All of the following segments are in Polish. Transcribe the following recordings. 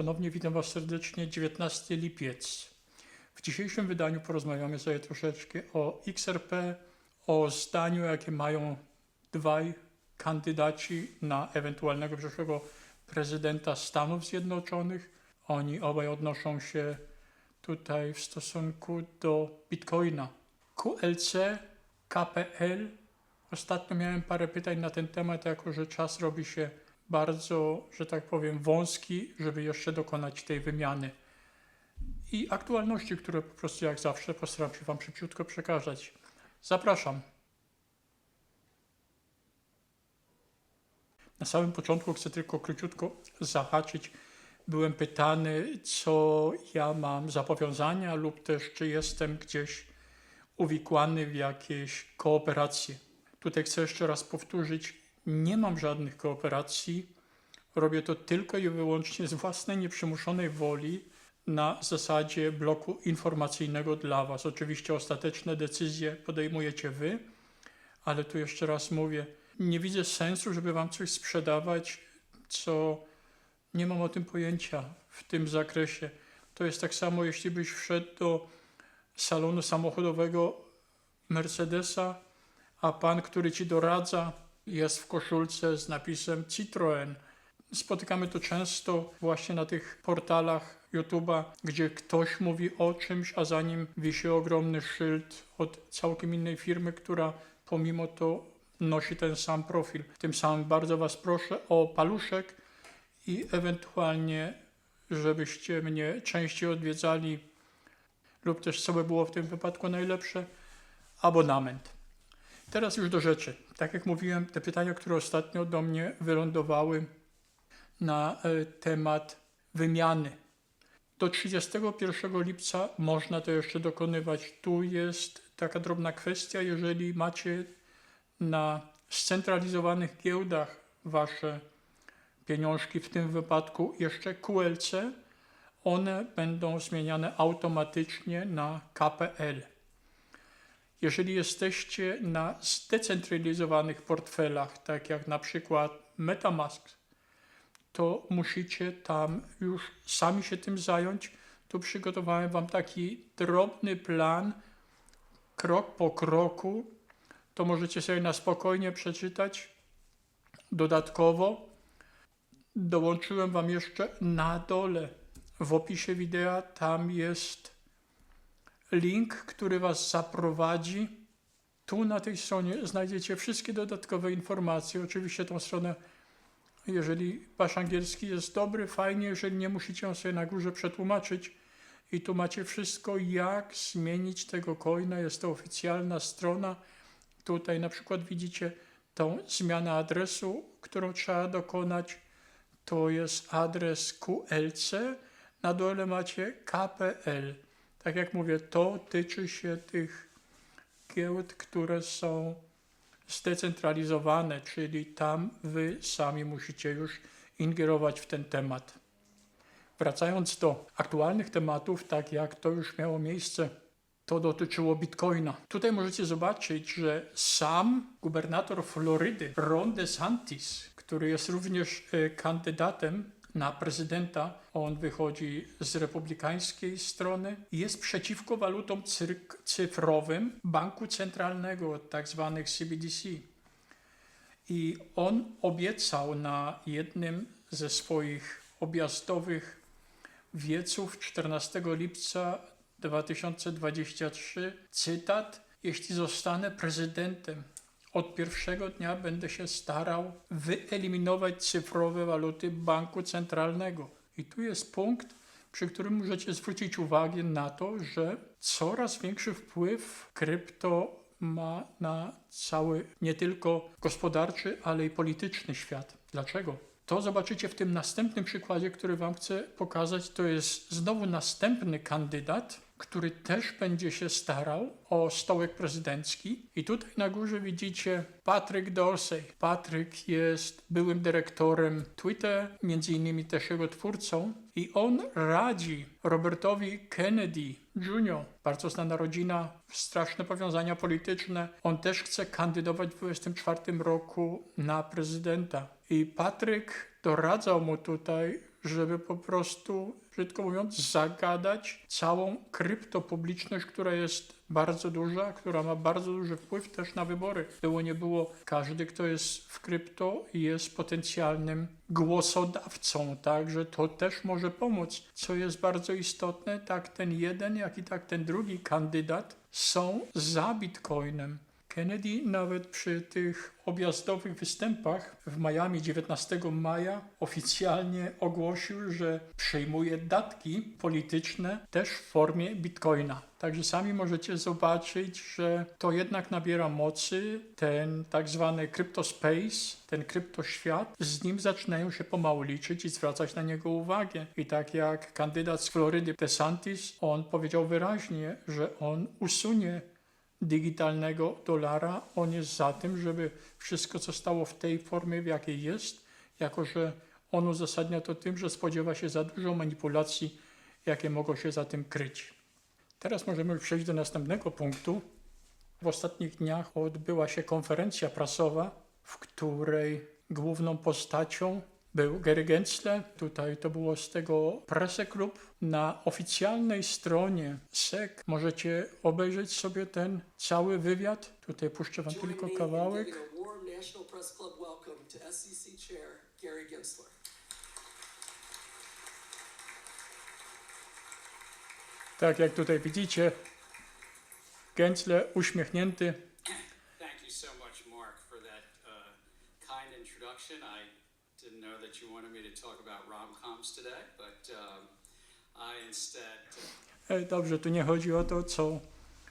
Ponownie witam Was serdecznie, 19 lipiec. W dzisiejszym wydaniu porozmawiamy sobie troszeczkę o XRP, o zdaniu, jakie mają dwaj kandydaci na ewentualnego przyszłego prezydenta Stanów Zjednoczonych. Oni obaj odnoszą się tutaj w stosunku do Bitcoina. QLC, KPL. Ostatnio miałem parę pytań na ten temat, jako że czas robi się bardzo, że tak powiem, wąski, żeby jeszcze dokonać tej wymiany. I aktualności, które po prostu jak zawsze postaram się Wam szybciutko przekazać. Zapraszam. Na samym początku chcę tylko króciutko zahaczyć. Byłem pytany, co ja mam za powiązania lub też czy jestem gdzieś uwikłany w jakieś kooperacje. Tutaj chcę jeszcze raz powtórzyć, nie mam żadnych kooperacji. Robię to tylko i wyłącznie z własnej nieprzymuszonej woli na zasadzie bloku informacyjnego dla Was. Oczywiście ostateczne decyzje podejmujecie Wy, ale tu jeszcze raz mówię, nie widzę sensu, żeby Wam coś sprzedawać, co nie mam o tym pojęcia w tym zakresie. To jest tak samo, jeśli byś wszedł do salonu samochodowego Mercedesa, a pan, który ci doradza, jest w koszulce z napisem Citroen. Spotykamy to często właśnie na tych portalach YouTube'a, gdzie ktoś mówi o czymś, a za nim wisi ogromny szyld od całkiem innej firmy, która pomimo to nosi ten sam profil. Tym samym bardzo Was proszę o paluszek i ewentualnie, żebyście mnie częściej odwiedzali, lub też co by było w tym wypadku najlepsze, abonament. Teraz już do rzeczy. Tak jak mówiłem, te pytania, które ostatnio do mnie wylądowały na e, temat wymiany. Do 31 lipca można to jeszcze dokonywać. Tu jest taka drobna kwestia, jeżeli macie na scentralizowanych giełdach wasze pieniążki, w tym wypadku jeszcze QLC, one będą zmieniane automatycznie na KPL. Jeżeli jesteście na zdecentralizowanych portfelach, tak jak na przykład MetaMask, to musicie tam już sami się tym zająć. Tu przygotowałem Wam taki drobny plan, krok po kroku. To możecie sobie na spokojnie przeczytać. Dodatkowo dołączyłem Wam jeszcze na dole w opisie wideo. Tam jest link, który Was zaprowadzi. Tu na tej stronie znajdziecie wszystkie dodatkowe informacje. Oczywiście tą stronę, jeżeli Wasz angielski jest dobry, fajnie, jeżeli nie musicie ją sobie na górze przetłumaczyć. I tu macie wszystko, jak zmienić tego coina. Jest to oficjalna strona. Tutaj na przykład widzicie tą zmianę adresu, którą trzeba dokonać. To jest adres QLC. Na dole macie KPL. Tak jak mówię, to tyczy się tych giełd, które są zdecentralizowane, czyli tam wy sami musicie już ingerować w ten temat. Wracając do aktualnych tematów, tak jak to już miało miejsce, to dotyczyło Bitcoina. Tutaj możecie zobaczyć, że sam gubernator Florydy, Ron DeSantis, który jest również e, kandydatem na prezydenta. On wychodzi z republikańskiej strony. Jest przeciwko walutom cyfrowym banku centralnego, tak zwanych CBDC. I on obiecał na jednym ze swoich objazdowych wieców 14 lipca 2023 cytat: Jeśli zostanę prezydentem, od pierwszego dnia będę się starał wyeliminować cyfrowe waluty banku centralnego. I tu jest punkt, przy którym możecie zwrócić uwagę na to, że coraz większy wpływ krypto ma na cały nie tylko gospodarczy, ale i polityczny świat. Dlaczego? To zobaczycie w tym następnym przykładzie, który Wam chcę pokazać. To jest znowu następny kandydat, który też będzie się starał o stołek prezydencki. I tutaj na górze widzicie Patrick Dorsey. Patrick jest byłym dyrektorem Twitter, między innymi też jego twórcą. I on radzi Robertowi Kennedy Jr., bardzo znana rodzina, straszne powiązania polityczne. On też chce kandydować w 2024 roku na prezydenta. I Patryk doradzał mu tutaj żeby po prostu, brzydko mówiąc, zagadać całą kryptopubliczność, która jest bardzo duża, która ma bardzo duży wpływ też na wybory. Było nie było, każdy, kto jest w krypto, jest potencjalnym głosodawcą, także to też może pomóc. Co jest bardzo istotne, tak ten jeden, jak i tak ten drugi kandydat są za Bitcoinem. Kennedy nawet przy tych objazdowych występach w Miami 19 maja oficjalnie ogłosił, że przyjmuje datki polityczne też w formie bitcoina. Także sami możecie zobaczyć, że to jednak nabiera mocy, ten tak zwany cryptospace, ten kryptoświat, z nim zaczynają się pomału liczyć i zwracać na niego uwagę. I tak jak kandydat z Florydy DeSantis, on powiedział wyraźnie, że on usunie digitalnego dolara. On jest za tym, żeby wszystko, co stało w tej formie, w jakiej jest, jako że on uzasadnia to tym, że spodziewa się za dużo manipulacji, jakie mogą się za tym kryć. Teraz możemy przejść do następnego punktu. W ostatnich dniach odbyła się konferencja prasowa, w której główną postacią był Gary Gensler. Tutaj to było z tego preseklub. Na oficjalnej stronie SEC możecie obejrzeć sobie ten cały wywiad. Tutaj puszczę wam tylko kawałek. Gensler. Tak jak tutaj widzicie, Gensler uśmiechnięty. Thank you so much, Mark, for that uh, kind introduction. I didn't know that you wanted me to talk about rom-coms today, but um, I instead E, Dobrze, tu nie chodzi o to, co,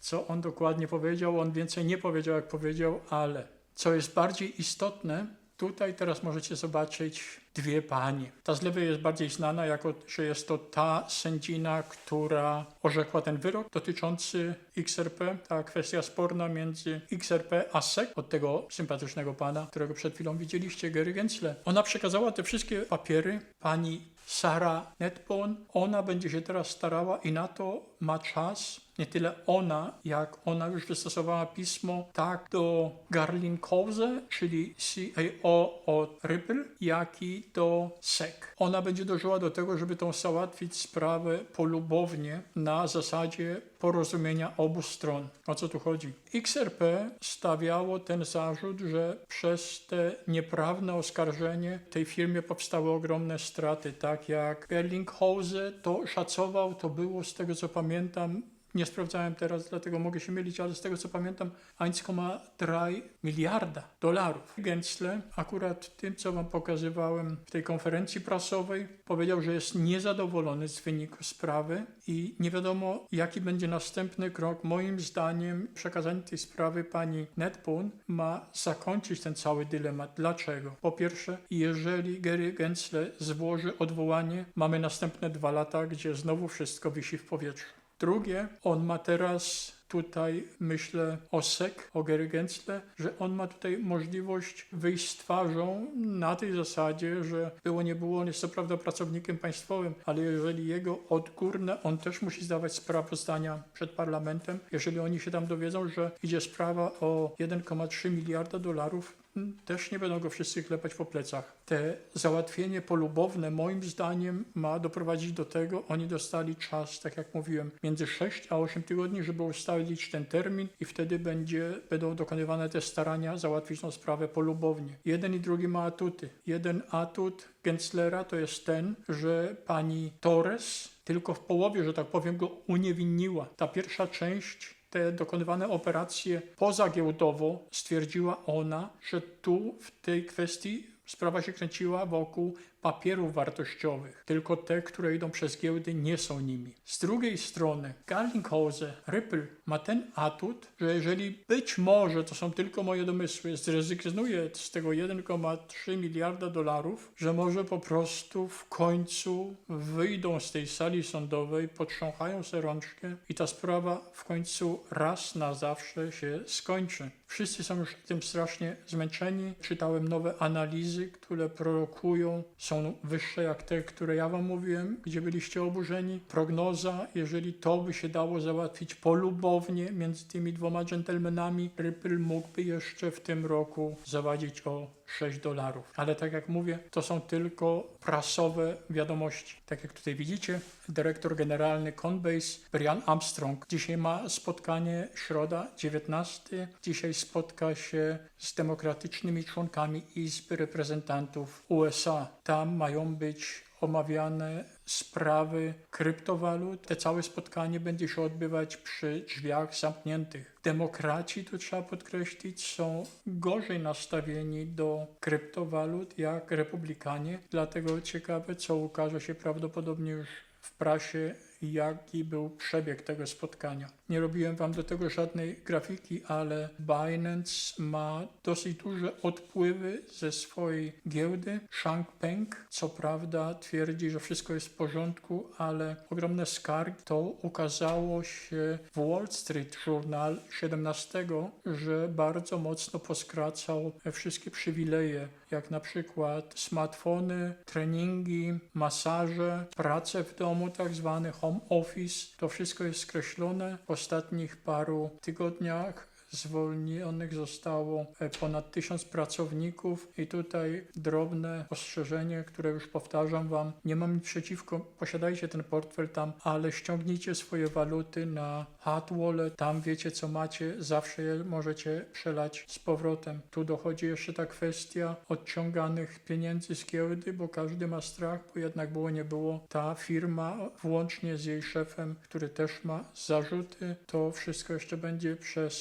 co on dokładnie powiedział. On więcej nie powiedział, jak powiedział, ale co jest bardziej istotne, tutaj teraz możecie zobaczyć dwie panie. Ta z lewej jest bardziej znana, jako że jest to ta sędzina, która orzekła ten wyrok dotyczący XRP. Ta kwestia sporna między XRP a SEC, od tego sympatycznego pana, którego przed chwilą widzieliście, Gary Gensler. Ona przekazała te wszystkie papiery pani Sara Netbone. Ona będzie się teraz starała i na to ma czas. Nie tyle ona, jak ona już wystosowała pismo tak do Garlin Kose, czyli CAO od Ripple, jak i do SEC. Ona będzie dążyła do tego, żeby tą załatwić sprawę polubownie na zasadzie porozumienia obu stron. O co tu chodzi? XRP stawiało ten zarzut, że przez te nieprawne oskarżenie tej firmie powstały ogromne straty, tak jak Berlinghose to szacował, to było z tego co pamiętam, nie sprawdzałem teraz, dlatego mogę się mylić, ale z tego co pamiętam 1,3 miliarda dolarów. Gensler akurat tym, co wam pokazywałem w tej konferencji prasowej, powiedział, że jest niezadowolony z wyniku sprawy i nie wiadomo, jaki będzie następny krok. Moim zdaniem przekazanie tej sprawy pani Netbone ma zakończyć ten cały dylemat. Dlaczego? Po pierwsze, jeżeli Gary Gensler złoży odwołanie, mamy następne dwa lata, gdzie znowu wszystko wisi w powietrzu. Drugie, on ma teraz tutaj, myślę o SEC, o Gary Gensler, że on ma tutaj możliwość wyjść z twarzą na tej zasadzie, że było nie było, on jest co prawda pracownikiem państwowym, ale jeżeli jego odgórne, on też musi zdawać sprawozdania przed parlamentem. Jeżeli oni się tam dowiedzą, że idzie sprawa o 1,3 miliarda dolarów, też nie będą go wszyscy klepać po plecach. Te załatwienie polubowne moim zdaniem ma doprowadzić do tego, oni dostali czas, tak jak mówiłem, między 6 a 8 tygodni, żeby ustalić ten termin i wtedy będzie, będą dokonywane te starania załatwić tą sprawę polubownie. Jeden i drugi ma atuty. Jeden atut Genslera to jest ten, że pani Torres tylko w połowie, że tak powiem, go uniewinniła. Ta pierwsza część te dokonywane operacje pozagiełdowo stwierdziła ona, że tu w tej kwestii sprawa się kręciła wokół papierów wartościowych. Tylko te, które idą przez giełdy, nie są nimi. Z drugiej strony, Garlinghose, Ripple ma ten atut, że jeżeli być może, to są tylko moje domysły, zrezygnuje z tego 1,3 miliarda dolarów, że może po prostu w końcu wyjdą z tej sali sądowej, potrząchają sobie rączkę i ta sprawa w końcu raz na zawsze się skończy. Wszyscy są już tym strasznie zmęczeni. Czytałem nowe analizy, które prorokują, są wyższe jak te, które ja wam mówiłem, gdzie byliście oburzeni. Prognoza, jeżeli to by się dało załatwić polubownie między tymi dwoma dżentelmenami, Ripple mógłby jeszcze w tym roku zawadzić o 6 dolarów. Ale tak jak mówię, to są tylko prasowe wiadomości. Tak jak tutaj widzicie, dyrektor generalny Coinbase, Brian Armstrong, dzisiaj ma spotkanie środa 19. Dzisiaj spotka się z demokratycznymi członkami Izby Reprezentantów USA. Tam mają być omawiane sprawy kryptowalut. Te całe spotkanie będzie się odbywać przy drzwiach zamkniętych. Demokraci, tu trzeba podkreślić, są gorzej nastawieni do kryptowalut jak republikanie. Dlatego ciekawe, co ukaże się prawdopodobnie już w prasie, jaki był przebieg tego spotkania. Nie robiłem wam do tego żadnej grafiki, ale Binance ma dosyć duże odpływy ze swojej giełdy. Changpeng, co prawda, twierdzi, że wszystko jest w porządku, ale ogromne skargi. To ukazało się w Wall Street Journal 17, że bardzo mocno poskracał wszystkie przywileje, jak na przykład smartfony, treningi, masaże, pracę w domu, tak zwany home office. To wszystko jest skreślone. W ostatnich paru tygodniach zwolnionych zostało e, ponad tysiąc pracowników i tutaj drobne ostrzeżenie, które już powtarzam Wam. Nie mam nic przeciwko, posiadajcie ten portfel tam, ale ściągnijcie swoje waluty na hot wallet, tam wiecie co macie, zawsze je możecie przelać z powrotem. Tu dochodzi jeszcze ta kwestia odciąganych pieniędzy z giełdy, bo każdy ma strach, bo jednak było nie było. Ta firma, włącznie z jej szefem, który też ma zarzuty, to wszystko jeszcze będzie przez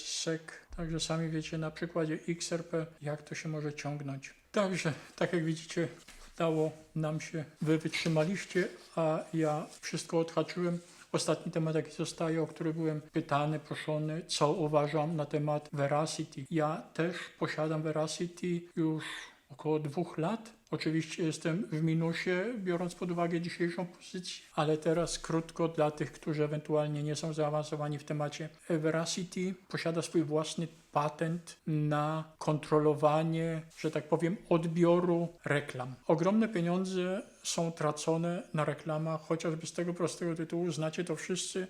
Także sami wiecie na przykładzie XRP, jak to się może ciągnąć. Także, tak jak widzicie, udało nam się, wy wytrzymaliście, a ja wszystko odhaczyłem. Ostatni temat, jaki zostaje, o który byłem pytany, proszony, co uważam na temat Veracity. Ja też posiadam Veracity już około dwóch lat. Oczywiście jestem w minusie, biorąc pod uwagę dzisiejszą pozycję, ale teraz krótko dla tych, którzy ewentualnie nie są zaawansowani w temacie. Veracity posiada swój własny patent na kontrolowanie, że tak powiem, odbioru reklam. Ogromne pieniądze są tracone na reklamach, chociażby z tego prostego tytułu, znacie to wszyscy,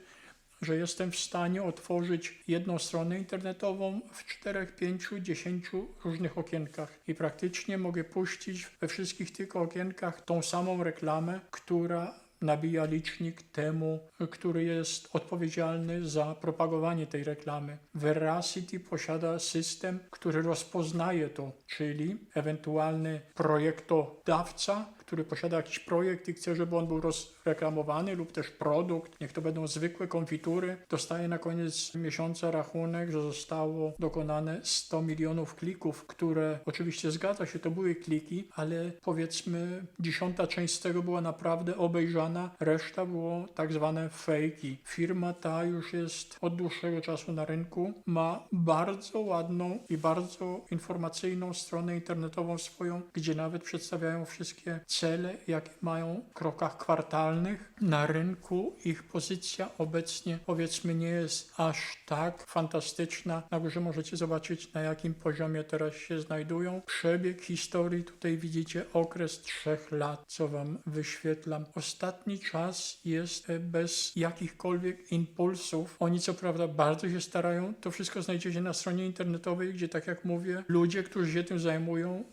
że jestem w stanie otworzyć jedną stronę internetową w 4, 5, 10 różnych okienkach i praktycznie mogę puścić we wszystkich tych okienkach tą samą reklamę, która nabija licznik temu, który jest odpowiedzialny za propagowanie tej reklamy. Veracity posiada system, który rozpoznaje to, czyli ewentualny projektodawca, który posiada jakiś projekt i chce, żeby on był rozreklamowany lub też produkt, niech to będą zwykłe konfitury, dostaje na koniec miesiąca rachunek, że zostało dokonane 100 milionów klików, które oczywiście zgadza się, to były kliki, ale powiedzmy dziesiąta część z tego była naprawdę obejrzana, reszta było tak zwane fejki. Firma ta już jest od dłuższego czasu na rynku, ma bardzo ładną i bardzo informacyjną stronę internetową swoją, gdzie nawet przedstawiają wszystkie cele, jakie mają w krokach kwartalnych na rynku. Ich pozycja obecnie powiedzmy nie jest aż tak fantastyczna. Na górze możecie zobaczyć na jakim poziomie teraz się znajdują. Przebieg historii tutaj widzicie okres trzech lat, co wam wyświetlam. Ostatni czas jest e, bez jakichkolwiek impulsów. Oni co prawda bardzo się starają. To wszystko znajdziecie na stronie internetowej, gdzie tak jak mówię, ludzie, którzy się tym zajmują,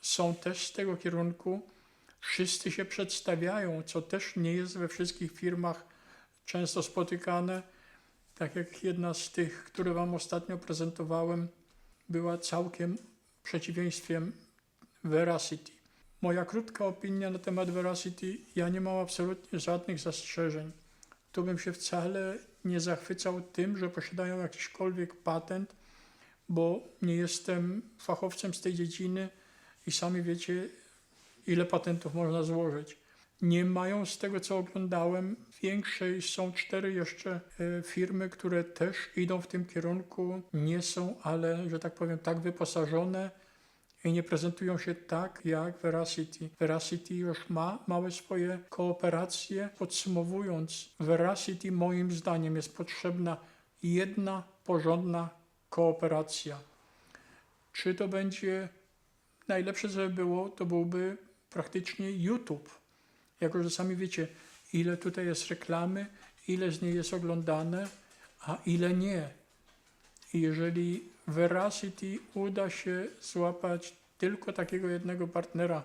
są też z tego kierunku. Wszyscy się przedstawiają, co też nie jest we wszystkich firmach często spotykane. Tak jak jedna z tych, które Wam ostatnio prezentowałem, była całkiem przeciwieństwem Veracity. Moja krótka opinia na temat Veracity, ja nie mam absolutnie żadnych zastrzeżeń. Tu bym się wcale nie zachwycał tym, że posiadają jakiśkolwiek patent, bo nie jestem fachowcem z tej dziedziny i sami wiecie, ile patentów można złożyć. Nie mają z tego, co oglądałem, większej są cztery jeszcze e, firmy, które też idą w tym kierunku. Nie są, ale że tak powiem, tak wyposażone i nie prezentują się tak jak Veracity. Veracity już ma małe swoje kooperacje. Podsumowując, Veracity moim zdaniem jest potrzebna jedna porządna kooperacja. Czy to będzie najlepsze, co by było, to byłby praktycznie YouTube. Jako, że sami wiecie, ile tutaj jest reklamy, ile z niej jest oglądane, a ile nie. I jeżeli Veracity uda się złapać tylko takiego jednego partnera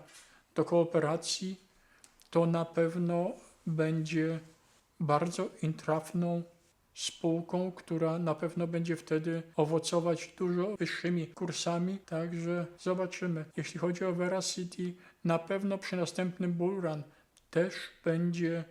do kooperacji, to na pewno będzie bardzo intrafną spółką, która na pewno będzie wtedy owocować dużo wyższymi kursami, także zobaczymy. Jeśli chodzi o Veracity, na pewno przy następnym bullrun też będzie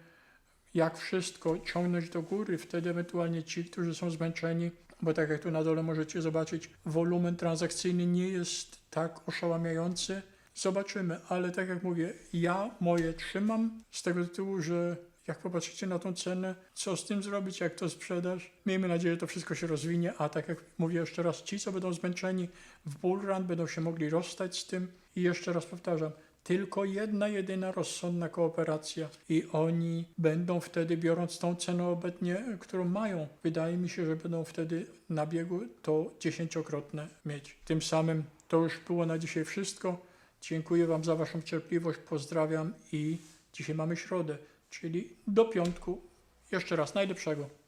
jak wszystko ciągnąć do góry, wtedy ewentualnie ci, którzy są zmęczeni, bo tak jak tu na dole możecie zobaczyć, wolumen transakcyjny nie jest tak oszałamiający. Zobaczymy, ale tak jak mówię, ja moje trzymam z tego tytułu, że jak popatrzycie na tą cenę, co z tym zrobić, jak to sprzedaż. Miejmy nadzieję, że to wszystko się rozwinie, a tak jak mówię jeszcze raz, ci, co będą zmęczeni w bullrun, będą się mogli rozstać z tym i jeszcze raz powtarzam, tylko jedna, jedyna rozsądna kooperacja i oni będą wtedy, biorąc tą cenę obecnie, którą mają, wydaje mi się, że będą wtedy na biegu to dziesięciokrotne mieć. Tym samym to już było na dzisiaj wszystko. Dziękuję Wam za Waszą cierpliwość, pozdrawiam i dzisiaj mamy środę, czyli do piątku. Jeszcze raz najlepszego.